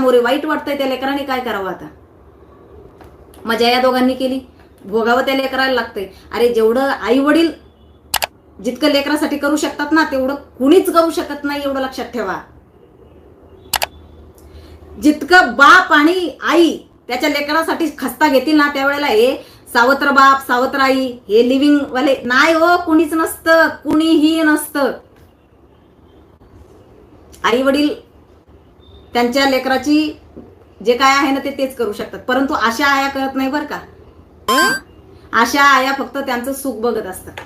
दया वाईट वाटतंय त्या लेकरांनी काय करावं आता? मजा या दोघांनी केली. भोगावं त्या लेकराला लागतंय. अरे जेवढं आई वडील जितकं लेकरासाठी करू शकतात ना तेवढं कुणीच करू शकत नाही एवढं लक्षात ठेवा. जितकं बाप आणि आई त्याच्या लेकरासाठी खस्ता घेतील ना त्यावेळेला हे सावत्र बाप सावत्र आई हे लिव्हिंग वाले नाही हो कुणीच नसतं कुणीही नसतं. आई वडील त्यांच्या लेकराची जे काय आहे ना ते तेच करू शकतात. परंतु अशा आया करत नाही बरं का. अशा आया फक्त त्यांचं सुख बघत असतात.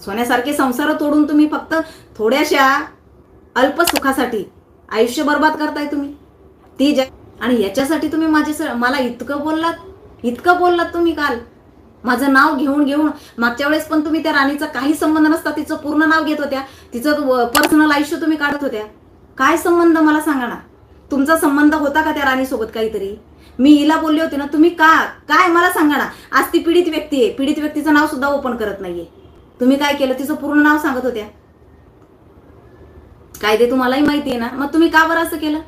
सोन्यासारखे संसार तोडून तुम्ही फक्त थोड्याशा अल्प सुखासाठी आयुष्य बर्बाद करताय तुम्ही. ती ज्या आणि याच्यासाठी तुम्ही माझे मला इतकं बोललात. इतकं बोललात तुम्ही काल. माझं नाव घेऊन घेऊन मागच्या वेळेस पण तुम्ही त्या राणीचा काही संबंध नसता तिचं पूर्ण नाव घेत होत्या. तिचं पर्सनल आयुष्य तुम्ही काढत होत्या. काय संबंध मला सांगा ना? तुमचा संबंध होता का त्या राणीसोबत काहीतरी? मी हिला बोलले होते ना तुम्ही का काय मला सांगा ना? आज ती पीडित व्यक्ती आहे. पीडित व्यक्तीचं नाव सुद्धा ओपन करत नाहीये. तुम्ही काय केलं? तिचं पूर्ण नाव सांगत होत्या. कायदे तुम्हालाही माहिती आहे ना? मग तुम्ही का बरं असं केलं?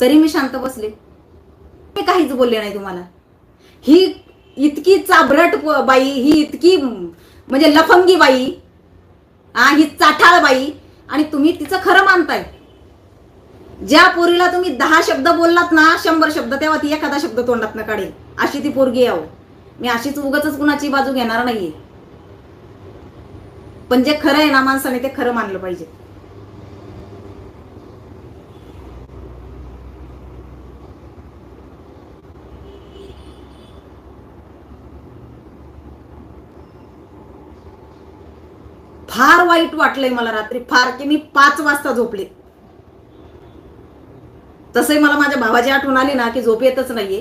तरी मी शांत बसले. मी काहीच बोलले नाही तुम्हाला. ही इतकी चाभरट बाई ही इतकी म्हणजे लफंगी बाई आ ही चाठाळ बाई आणि तुम्ही तिचं खरं मानताय. ज्या पोरीला तुम्ही दहा शब्द बोललात ना शंभर शब्द तेव्हा ती एखादा शब्द तोंडात काढेल. अशी ती पोरगी आहो मी अशीच उगच कुणाची बाजू घेणार नाहीये. पण जे खरं आहे ना माणसाने ते खरं मानलं पाहिजे. फार वाईट वाटलंय मला रात्री फार की मी पाच वाजता झोपले. तसंही मला माझ्या भावाची आठवण आली ना की झोप येतच नाहीये.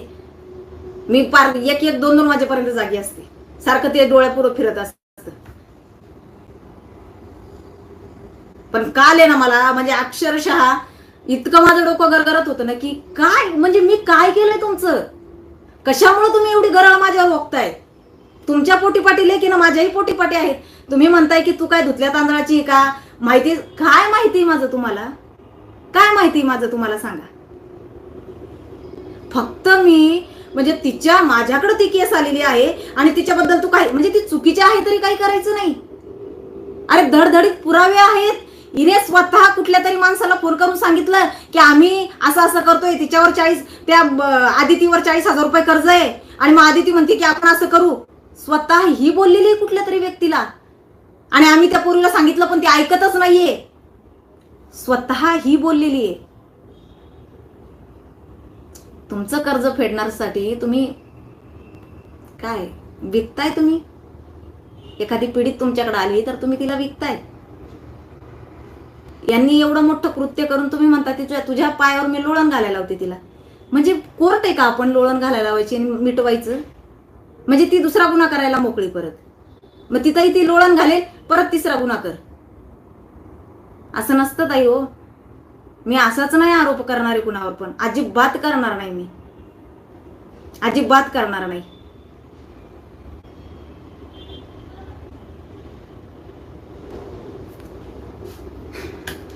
मी पार एक एक दोन दोन वाजेपर्यंत जागी असते. सारखं ते डोळ्यापुढं फिरत असत. पण काल आहे ना मला म्हणजे अक्षरशः इतकं माझं डोकं गरगरत होतं ना की काय म्हणजे मी काय केलंय तुमचं? कशामुळे तुम्ही एवढी गरळ माझ्यावर ओकताय तुमच्या पोटीपाटी लेखी ना माझ्याही पोटीपाटी आहेत. तुम्ही म्हणताय की तू काय धुतल्या तांदळाची आहे का? माहिती काय माहिती माझं तुम्हाला? काय माहिती माझं तुम्हाला सांगा? फक्त मी म्हणजे तिच्या माझ्याकडे ती केस आलेली आहे आणि तिच्याबद्दल तू काय म्हणजे ती चुकीची आहे तरी काही करायचं नाही. अरे धडधडीत पुरावे आहेत. हिने स्वतः कुठल्या तरी माणसाला फोन करून सांगितलं की आम्ही असं असं करतोय तिच्यावर चाळीस त्या आदितीवर चाळीस हजार रुपये कर्ज आहे. आणि मग आदिती म्हणते की आपण असं करू. स्वतः ही बोललेली आहे कुठल्या तरी व्यक्तीला. आणि आम्ही त्या पोरीला सांगितलं पण ती ऐकतच नाहीये. स्वतः ही बोललेली आहे. तुमचं कर्ज फेडण्यासाठी तुम्ही काय विकताय तुम्ही? एखादी पीडित तुमच्याकडे आली तर तुम्ही तिला विकताय. यांनी एवढं मोठं कृत्य करून तुम्ही म्हणता तिच्या तुझ्या पायावर मी लोळण घालायला होते तिला. म्हणजे कोर्ट आहे का आपण लोळण घालायला लावायची आणि मिटवायचं? म्हणजे ती दुसरा गुन्हा करायला मोकळी परत. मग तिथंही ती लोळण घालेल परत तिसरा गुन्हा कर. असं नसतं ताई हो. मी असाच नाही आरोप करणारे कुणावर पण. अजिबात करणार नाही मी. अजिबात करणार नाही.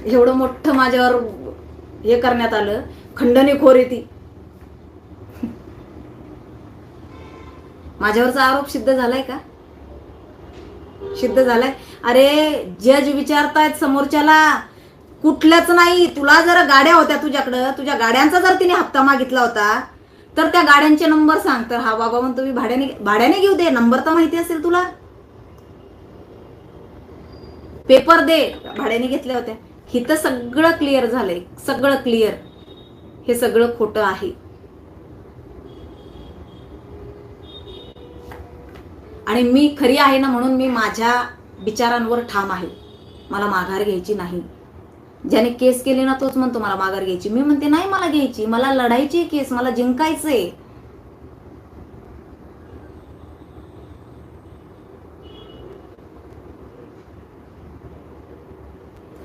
एवढं मोठं माझ्यावर हे करण्यात आलं. खंडणीखोर आहे ती. माझ्यावरचा आरोप सिद्ध झालाय का? सिद्ध झालाय. अरे जज विचारतायत समोरच्याला कुठल्याच नाही तुला जर गाड्या होत्या तुझ्याकडं तुझ्या गाड्यांचा जर तिने हप्ता मागितला होता तर त्या गाड्यांचे नंबर सांग. तर हा बाबा म्हणतो मी भाड्याने भाड्याने घेऊ दे नंबर तर माहिती असेल तुला. पेपर दे. भाड्याने घेतल्या होत्या. हिथं सगळं क्लिअर झालंय. सगळं क्लिअर हे सगळं खोटं आहे. आणि मी खरी आहे ना म्हणून मी माझ्या विचारांवर ठाम आहे. मला माघार घ्यायची नाही. ज्याने केस केली ना तोच म्हणतो मला माघार घ्यायची. मी म्हणते नाही मला घ्यायची मला लढायची केस मला जिंकायचंय.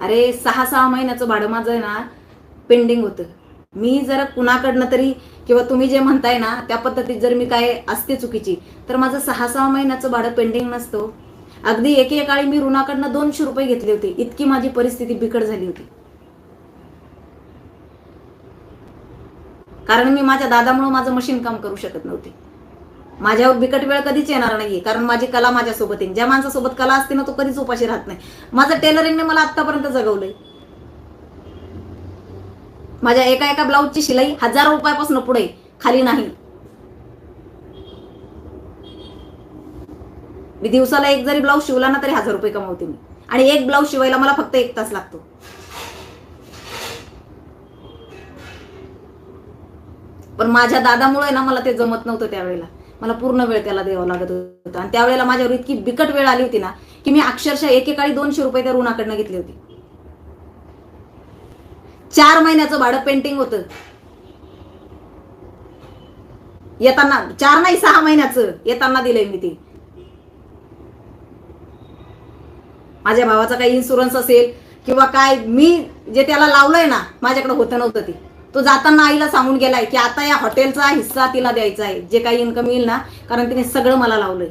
अरे सहा सहा महिन्याचं भाडं माझं आहे ना पेंडिंग होतं. मी जर कुणाकडनं तरी किंवा तुम्ही जे म्हणताय ना त्या पद्धतीत जर मी काय असते चुकीची तर माझं सहा सहा महिन्याचं भाडं पेंडिंग नसतं. अगदी एके काळी मी ऋणाकडनं दोनशे रुपये घेतले होते. इतकी माझी परिस्थिती बिकट झाली होती. कारण मी माझ्या दादामुळे माझं मशीन काम करू शकत नव्हते. माझ्यावर बिकट वेळ कधीच येणार नाही कारण माझी कला माझ्यासोबत येईल ज्या माणसासोबत कला असते ना तो कधीच उपाशी राहत नाही. माझं टेलरिंगने मला आतापर्यंत जगवलंय. माझ्या एका एका ब्लाऊजची शिलाई हजार रुपयापासून पुढे खाली नाही. मी दिवसाला एक जरी ब्लाऊज शिवला ना तरी हजार रुपये कमवते मी. आणि एक ब्लाऊज शिवायला मला फक्त एक तास लागतो. पण माझ्या दादामुळे ना मला ते जमत नव्हतं त्यावेळेला. मला पूर्ण वेळ त्याला द्यावा लागत होता. आणि त्यावेळेला माझ्यावर इतकी बिकट वेळ आली होती ना की मी अक्षरशः एकेकाळी दोनशे रुपये त्या ऋणाकडनं घेतली होती. चार महिन्याचं भाडं पेंटिंग होतं. येताना चार नाही सहा महिन्याचं. येताना दिलंय मी ते. माझ्या भावाचा काही इन्शुरन्स असेल किंवा काय मी जे त्याला लावलंय ना माझ्याकडे होतं नव्हतं ते. तो जाताना आईला सांगून गेलाय की आता या हॉटेलचा हिस्सा तिला द्यायचा आहे. जे काही इन्कम येईल ना कारण तिने सगळं मला लावलंय.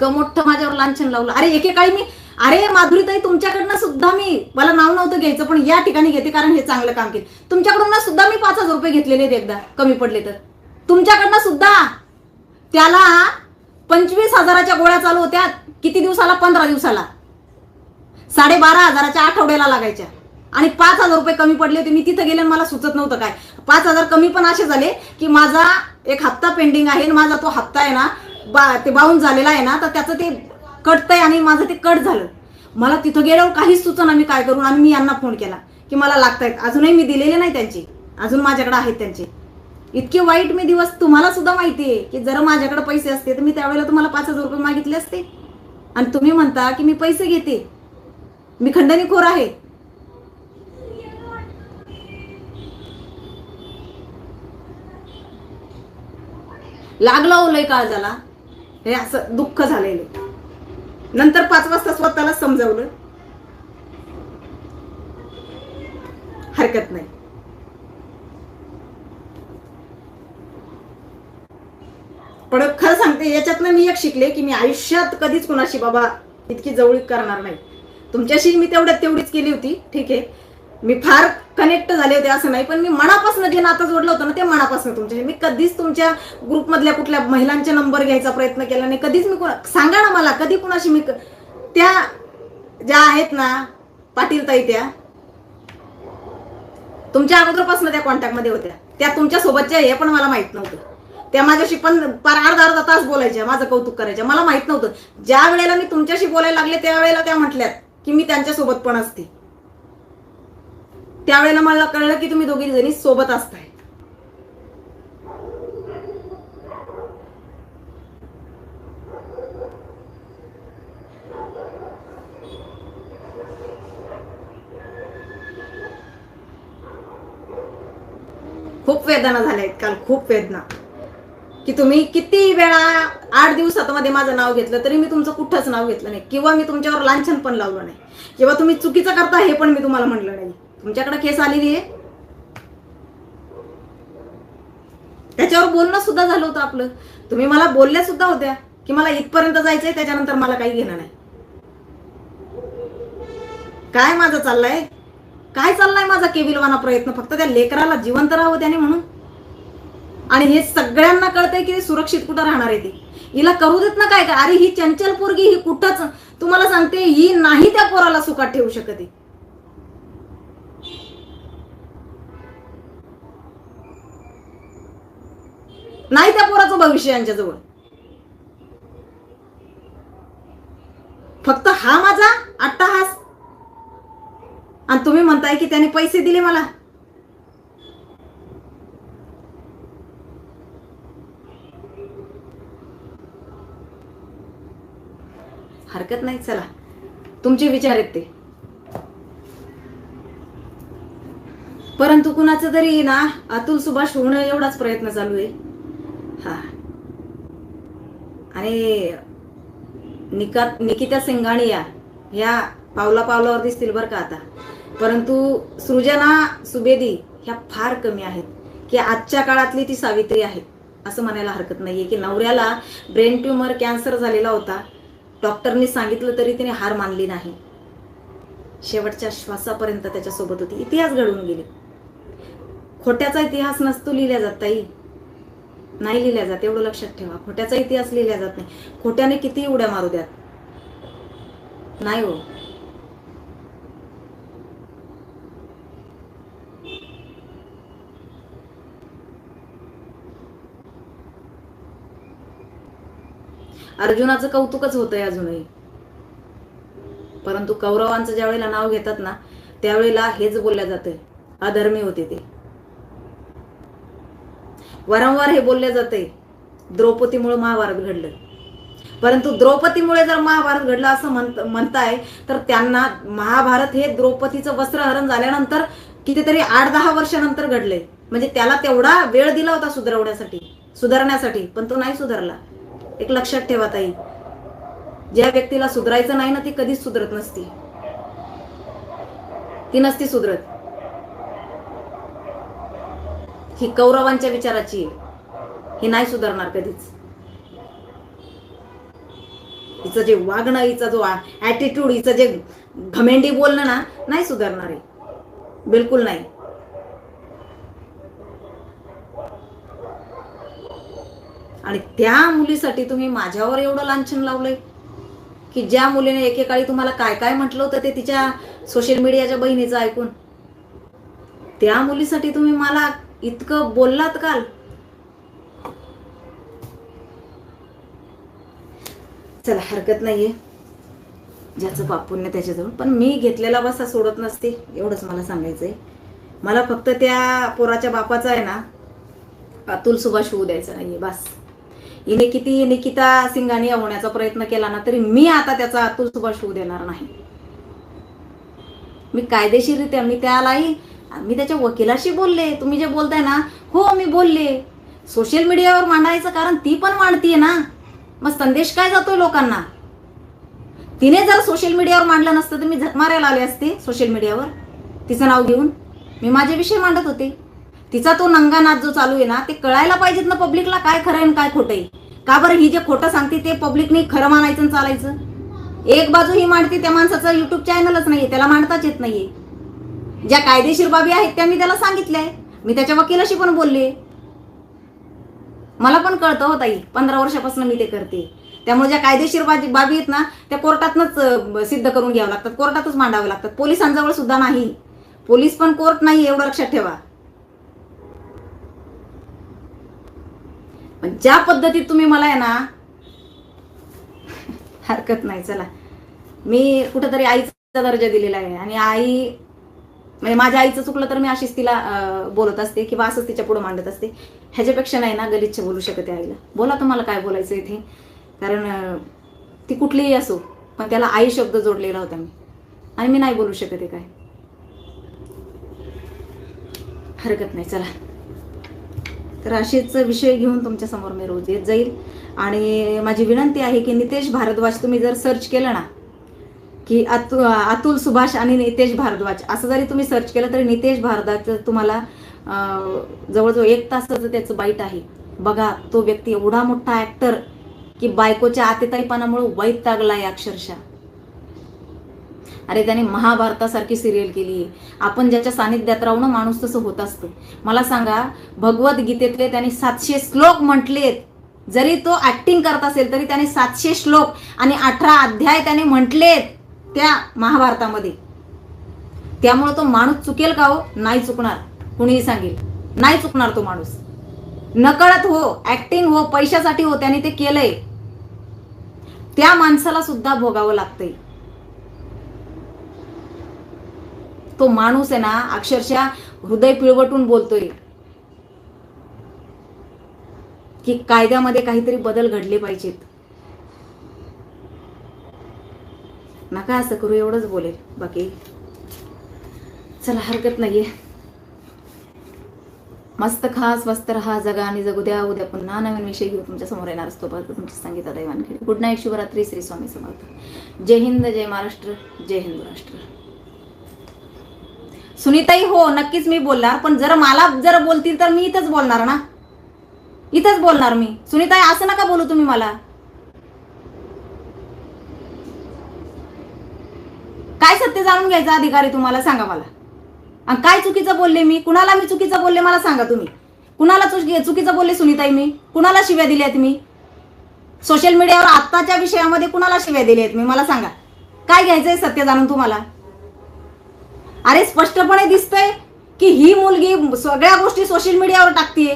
इतकं मोठं माझ्यावर लांछन लावलं. अरे एकेकाळी मी अरे माधुरीताई तुमच्याकडनं सुद्धा मी मला नाव नव्हतं घ्यायचं पण या ठिकाणी घेते कारण हे चांगलं काम केलं. तुमच्याकडून सुद्धा मी पाच हजार रुपये घेतलेले आहेत एकदा कमी पडले तर. तुमच्याकडनं सुद्धा. त्याला पंचवीस हजाराच्या गोळ्या चालू होत्या किती दिवसाला? पंधरा दिवसाला. साडेबारा हजाराच्या आठवड्याला लागायच्या. आणि पाच हजार रुपये कमी पडले होते मी तिथं गेले आणि मला सुचत नव्हतं काय. पाच हजार कमी पण असे झाले की माझा एक हप्ता पेंडिंग आहे माझा तो हप्ता आहे ना बा ते बाउंड झालेला आहे ना तर त्याचं ते कटतंय आणि माझं ते कट झालं. मला तिथं गेल्यावर काहीच सुचना मी काय करून आणि मी यांना फोन केला की मला लागतायत. अजूनही मी दिलेले नाही त्यांचे. अजून माझ्याकडे आहेत त्यांचे. इतके वाईट मी दिवस तुम्हाला सुद्धा माहिती आहे की जर माझ्याकडे पैसे असते तर मी त्यावेळेला तुम्हाला पाच हजार रुपये मागितले असते. आणि तुम्ही म्हणता की मी पैसे घेते. मी खंडणीखोर आहे. लागला हो काळ झाला. हे असं दुःख झालेलं. नंतर पाच वाजता स्वतःला समजावलं. हरकत नाही. पण खरं सांगते याच्यातनं मी एक शिकले की मी आयुष्यात कधीच कुणाशी बाबा इतकी जवळीक करणार नाही. तुमच्याशी मी तेवढ्यात तेवढीच केली होती ठीक आहे. मी फार कनेक्ट झाले होते असं नाही पण मी मनापासून जे नातं जोडलं होतं ना ते मनापासून तुमच्याशी. मी कधीच तुमच्या ग्रुपमधल्या कुठल्या महिलांचे नंबर घ्यायचा प्रयत्न केला नाही. कधीच मी कोणा सांगा ना मला कधी कुणाशी मी त्या ज्या आहेत ना पाटील ताई त्या तुमच्या अगोदरपासून त्या कॉन्टॅक्टमध्ये होत्या. त्या तुमच्या सोबतच्या हे पण मला माहीत नव्हतं. त्या माझ्याशी पण पार अर्धा अर्धा तास बोलायच्या माझं कौतुक करायच्या. मला माहीत नव्हतं. ज्या वेळेला मी तुमच्याशी बोलायला लागले त्यावेळेला त्या म्हटल्यात की मी त्यांच्यासोबत पण असते. त्यावेळेला मला कळलं की तुम्ही दोघी जणी सोबत असताय. खूप वेदना झाल्या आहेत काल खूप वेदना. की तुम्ही किती वेळा आठ दिवसात मध्ये माझं नाव घेतलं तरी मी तुमचं कुठंच नाव घेतलं नाही. किंवा मी तुमच्यावर लांछन पण लावलं नाही. किंवा तुम्ही चुकीचं करता हे पण मी तुम्हाला म्हणलं नाही. तुमच्याकडे केस आलेली आहे? त्याच्यावर बोलणं सुद्धा झालं होतं आपलं. तुम्ही मला बोलल्या सुद्धा होत्या की मला इथपर्यंत जायचंय त्याच्यानंतर मला काही घेणं नाही. काय माझं चाललंय? काय चाललाय माझा केविलवाना प्रयत्न? फक्त त्या लेकराला जिवंत राहावं त्याने म्हणून. आणि हे सगळ्यांना कळतंय की सुरक्षित कुठं राहणार आहे ती. हिला करू देत ना काय? का अरे ही चंचल पोरगी ही कुठंच? तुम्हाला सांगते ही नाही त्या पोराला सुखात ठेवू शकत नाही त्या पोराचं भविष्य यांच्याजवळ. फक्त हा माझा अट्टाहास. आणि तुम्ही म्हणताय की त्याने पैसे दिले मला. हरकत नाही चला. तुमचे विचार आहेत ते. परंतु कुणाचं तरी ना अतुल सुभाष होणं एवढाच प्रयत्न चालू आहे. हां. आणि निकात निकिता सिंगाणिया ह्या पावला पावलावर दिसतील बरं का आता. परंतु सृजना सुबेदी ह्या फार कमी आहेत. की आजच्या काळातली ती सावित्री आहे असं म्हणायला हरकत नाहीये. की नवऱ्याला ब्रेन ट्यूमर कॅन्सर झालेला होता. डॉक्टरनी सांगितलं तरी तिने हार मानली नाही. शेवटच्या श्वासापर्यंत त्याच्यासोबत होती. इतिहास घडवून गेले. खोट्याचा इतिहास नसतो लिहिल्या जात ताई. नाही लिहिल्या जात एवढं लक्षात ठेवा. खोट्याचा इतिहास लिहिल्या जात नाही. खोट्याने किती उड्या मारू द्यात. नाही हो. अर्जुनाचं कौतुकच होतंय अजूनही. परंतु कौरवांचं ज्या वेळेला नाव घेतात ना त्यावेळेला हेच बोलल्या जाते अधर्मी होते ते. वारंवार हे बोलले जाते. द्रौपदीमुळे महाभारत घडलं. परंतु द्रौपदीमुळे जर महाभारत घडलं असं म्हणत म्हणताय तर त्यांना महाभारत हे द्रौपदीचं वस्त्रहरण झाल्यानंतर कितीतरी आठ दहा वर्षानंतर घडले. म्हणजे त्याला तेवढा वेळ दिला होता सुधारवण्यासाठी सुधारण्यासाठी पण तो नाही सुधारला. एक लक्षात ठेवा ताई. ज्या व्यक्तीला सुधरायचं नाही ना ती कधीच सुधरत नसती. ती नसती सुधरत. ही कौरवांच्या विचाराची आहे ही नाही सुधारणार कधीच. हिचं जे वागणं हिचा जो ॲटिट्यूड हिचं जे घमेंडी बोलणं ना नाही सुधारणार आहे बिलकुल नाही. आणि त्या मुलीसाठी तुम्ही माझ्यावर एवढं लांछन लावलंय? की ज्या मुलीने एकेकाळी तुम्हाला काय काय म्हटलं होतं ते तिच्या सोशल मीडियाच्या बहिणीचं ऐकून? त्या मुलीसाठी तुम्ही मला इतकं बोललात काल. चला हरकत नाहीये. ज्याचं पापुण्य त्याच्याजवळ. पण मी घेतलेला बसा सोडत नसते एवढंच मला सांगायचंय. मला फक्त त्या पोराच्या बापाचा आहे ना अतुल सुभाष होऊ द्यायचा नाहीये बस. हिने किती निकिता सिंगानी होण्याचा प्रयत्न केला ना तरी मी आता त्याचा अतुल सुभाष होऊ देणार नाही. मी कायदेशीररित्या मी त्यालाही मी त्याच्या वकिलाशी बोलले. तुम्ही जे बोलताय ना हो मी बोलले. सोशल मीडियावर मांडायचं कारण ती पण मांडतीये ना. मग संदेश काय जातोय लोकांना? तिने जर सोशल मीडियावर मांडलं नसतं तर मी झक मारायला आले असते सोशल मीडियावर तिचं नाव घेऊन. मी माझे विषय मांडत होते. तिचा तो नंगा नाच जो चालू आहे ना ते कळायला पाहिजेत ना पब्लिकला काय खरं आहे आणि काय खोटं आहे. का बरं ही जे खोटं सांगते ते पब्लिकने खरं मानायचं चालायचं? एक बाजू ही मांडते त्या माणसाचं युट्यूब चॅनलच नाहीये त्याला मांडताच येत नाहीये. ज्या कायदेशीर बाबी आहेत त्या मी त्याला सांगितल्या मी त्याच्या वकिलाशी पण बोलले मला पण कळतं हो ताई पंधरा वर्षापासून मी ते करते. त्यामुळे ज्या कायदेशीर बाबी बाबी आहेत ना त्या कोर्टातनच सिद्ध करून घ्यावं लागतात कोर्टातच मांडावं लागतात. पोलिसांजवळ सुद्धा नाही. पोलीस पण कोर्ट नाही एवढं लक्षात ठेवा. पण ज्या पद्धतीत तुम्ही मला आहे ना हरकत नाही चला. मी कुठंतरी आईचा दर्जा दिलेला आहे आणि आई म्हणजे माझ्या आईचं चुकलं तर मी अशीच तिला बोलत असते किंवा असंच तिच्या पुढे मांडत असते. ह्याच्यापेक्षा नाही ना गलिच्छ बोलू शकते आईला. बोला तुम्हाला काय बोलायचं इथे? कारण ती कुठलीही असो पण त्याला आई शब्द जोडलेला होता मी. आणि मी नाही बोलू शकते काय. हरकत नाही चला. तर असेच विषय घेऊन तुमच्यासमोर मी रोज येत जाईल. आणि माझी विनंती आहे की नितेश भारद्वाज तुम्ही जर सर्च केलं ना की अतु अतुल सुभाष आणि नितेश भारद्वाज. असं जरी तुम्ही सर्च केलं तरी नितेश भारद्वाज तुम्हाला जवळजवळ एक तासाचं त्याचं बाईट आहे. बघा तो व्यक्ती एवढा मोठा ॲक्टर की बायकोच्या आतेताईपणामुळे वैत लागलाय अक्षरशः. अरे त्याने महाभारतासारखी सिरियल केली. आपण ज्याच्या सानिध्यात राहून माणूस तसं होत असतं. मला सांगा भगवद्गीतेतले त्याने सातशे श्लोक म्हटलेत. जरी तो ऍक्टिंग करत असेल तरी त्याने सातशे श्लोक आणि अठरा अध्याय त्याने म्हटलेत. त्या महाभारतामध्ये. त्यामुळे तो माणूस चुकेल का हो? नाही चुकणार. कुणीही सांगेल. नाही चुकणार तो माणूस. नकळत हो ऍक्टिंग हो पैशासाठी हो त्याने ते केलंय. त्या माणसाला सुद्धा भोगावं लागतंय. तो माणूस आहे ना अक्षरशः हृदय पिळवटून बोलतोय. की कायद्यामध्ये काहीतरी बदल घडले पाहिजेत. नका असं करू एवढंच बोलेल. बाकी चला हरकत नाहीये. मस्त खा स्वस्त रहा जगा आणि जगू द्या. उद्या पुन्हा नवीन विषय घेऊ तुमच्यासमोर येणार असतो. परत तुमची Sangeeta दैवानखेडे. Good night Shivratri Shri Swami Samarth. जय हिंद जय महाराष्ट्र जय हिंदू राष्ट्र सुनीताई हो नक्कीच मी बोलणार पण जर मला जर बोलतील तर मी इथंच बोलणार ना? इथंच बोलणार मी. सुनीताई असं नका बोलू तुम्ही मला काय सत्य जाणून घ्यायचा अधिकार आहे तुम्हाला सांगा मला. आणि काय चुकीचं बोलले मी? कुणाला मी चुकीचं बोलले मला सांगा तुम्ही. कुणाला चुकीचं बोलले सुनीताई मी? कुणाला शिव्या दिल्या आहेत मी? सोशल मीडियावर आत्ताच्या विषयामध्ये कुणाला शिव्या दिल्या आहेत मी? मला सांगा. काय घ्यायचंय सत्य जाणून तुम्हाला? अरे स्पष्टपणे दिसतंय की ही मुलगी सगळ्या गोष्टी सोशल मीडियावर टाकतीये.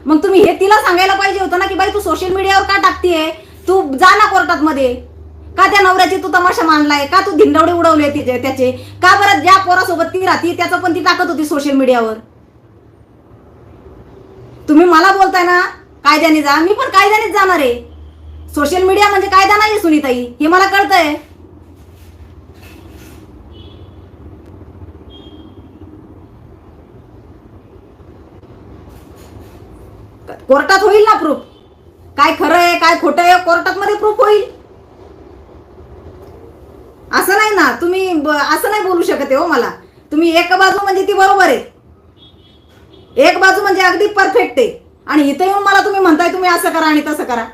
मग तुम्ही हे तिला सांगायला पाहिजे होतं ना की बाई तू सोशल मीडियावर का टाकतीये? तू जा ना कोर्टात मध्ये. का त्या नवऱ्याची तू तमाशा मांडलाय? का तू धिंडवडे उडवले तिचे त्याचे? का बरं ज्या पोरासोबत ती राहती त्याचं पण ती टाकत होती सोशल मीडियावर तुम्ही मला बोलताय ना कायद्याने जा. मी पण कायद्यानेच जाणार आहे. सोशल मीडिया म्हणजे कायदा नाही सुनीताई. हे मला कळतंय. कोर्टात होईल ना प्रूफ काय खरं आहे काय खोटं आहे कोर्टात मध्ये प्रूफ होईल? असं नाही ना तुम्ही ब- असं नाही बोलू शकत आहे हो मला. तुम्ही एक बाजू म्हणजे ती बरोबर आहे. एक बाजू म्हणजे अगदी परफेक्ट आहे. आणि इथं येऊन मला तुम्ही म्हणताय तुम्ही असं करा आणि तसं करा.